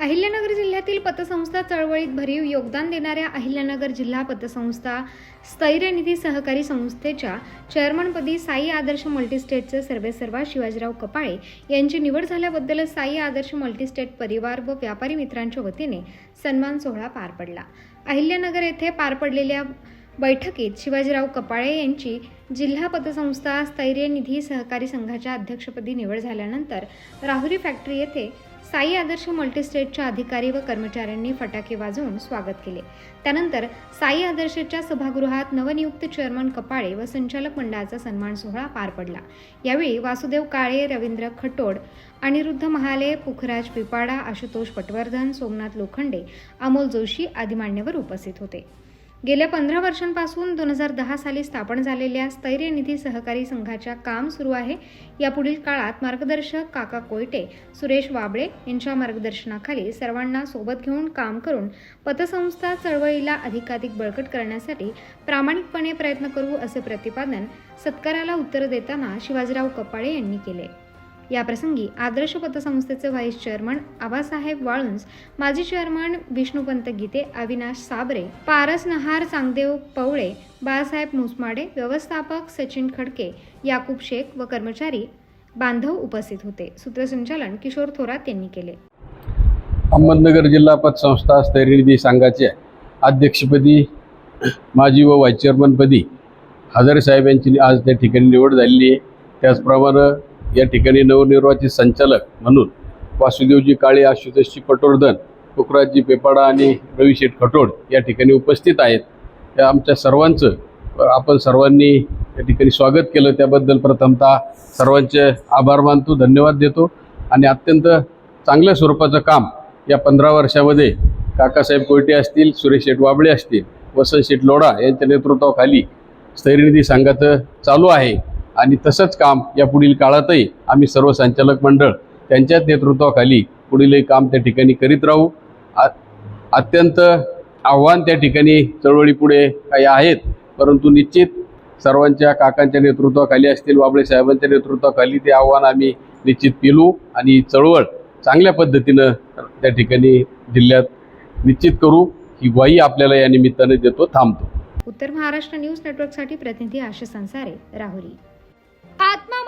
अहिल्यानगर जिल्ह्यातील पतसंस्था चळवळीत भरीव योगदान देणाऱ्या अहिल्यानगर जिल्हा पतसंस्था स्थैर्यनिधी सहकारी संस्थेच्या चेअरमनपदी साई आदर्श मल्टीस्टेटचे सर्वेसर्वा शिवाजीराव कपाळे यांची निवड झाल्याबद्दल साई आदर्श मल्टीस्टेट परिवार व व्यापारी मित्रांच्या वतीने सन्मान सोहळा पार पडला. अहिल्यानगर येथे पार पडलेल्या बैठकीत शिवाजीराव कपाळे यांची जिल्हा पतसंस्था स्थैर्य निधी सहकारी संघाच्या अध्यक्षपदी निवड झाल्यानंतर राहुरी फॅक्टरी येथे साई आदर्श मल्टीस्टेटच्या अधिकारी व कर्मचाऱ्यांनी फटाके वाजवून स्वागत केले. त्यानंतर साई आदर्शच्या सभागृहात नवनियुक्त चेअरमन कपाळे व संचालक मंडळाचा सन्मान सोहळा पार पडला. यावेळी वासुदेव काळे रवींद्र खटोड अनिरुद्ध महाले पुखराज पिपाडा आशुतोष पटवर्धन सोमनाथ लोखंडे अमोल जोशी आदी मान्यवर उपस्थित होते. गेल्या पंधरा वर्षांपासून दोन हजार दहा साली स्थापन झालेल्या स्थैर्य निधी सहकारी संघाच्या काम सुरू आहे. यापुढील काळात मार्गदर्शक काका कोयटे सुरेश वाबळे यांच्या मार्गदर्शनाखाली सर्वांना सोबत घेऊन काम करून पतसंस्था चळवळीला अधिकाधिक बळकट करण्यासाठी प्रामाणिकपणे प्रयत्न करू असे प्रतिपादन सत्काराला उत्तर देताना शिवाजीराव कपाळे यांनी केले. याप्रसंगी आदर्श पतसंस्थेचे व्हाईस चेअरमन आबासाहेब वाळुंज माजी चेअरमन विष्णुपंत गीते अविनाश साबरे पारस नहार चांगदेव पवळे बाळासाहेब मुसमाडे व्यवस्थापक सचिन खडके याकूब शेख व कर्मचारी बांधव उपस्थित होते. सूत्रसंचालन किशोर थोरात यांनी केले. अहमदनगर जिल्हा पतसंस्था स्थैर्यनिधी संघाचे अध्यक्षपदी माजी व व्हाईस चेअरमनपदी हजारे साहेब यांची आज त्या ठिकाणी निवड झालेली आहे. त्याचप्रमाणे या ठिकाणी नवनिर्वाचित संचालक म्हणून वासुदेवजी काळे आशुतोषजी पटोर्धन कुकराजी पेपाडा आणि रविशेठ खटोड या ठिकाणी उपस्थित आहेत. त्या आमच्या सर्वांचं आपण सर्वांनी या ठिकाणी स्वागत केलं. त्याबद्दल प्रथमतः सर्वांचे आभार मानतो धन्यवाद देतो. आणि अत्यंत चांगल्या स्वरूपाचं काम या पंधरा वर्षामध्ये काकासाहेब कोयटे असतील सुरेश शेठ वाबळे असतील वसंत शेठ लोढा यांच्या नेतृत्वाखाली स्थैर्यनिधी संघाचं चालू आहे. आणि तसंच काम या पुढील काळातही आम्ही सर्व संचालक मंडळ त्यांच्याच नेतृत्वाखाली पुढीलही काम त्या ठिकाणी करीत राहू. आ- अत्यंत आव्हान त्या ठिकाणी चळवळीपुढे काही आहेत परंतु निश्चित सर्वांच्या काकांच्या नेतृत्वाखाली असतील वाबळे साहेबांच्या नेतृत्वाखाली ते आव्हान आम्ही निश्चित पेलू आणि चळवळ चांगल्या पद्धतीनं त्या ठिकाणी जिल्ह्यात निश्चित करू. ही ग्वाही आपल्याला या निमित्ताने देतो थांबतो. उत्तर महाराष्ट्र न्यूज नेटवर्कसाठी प्रतिनिधी आशिष संसारे राहुरी.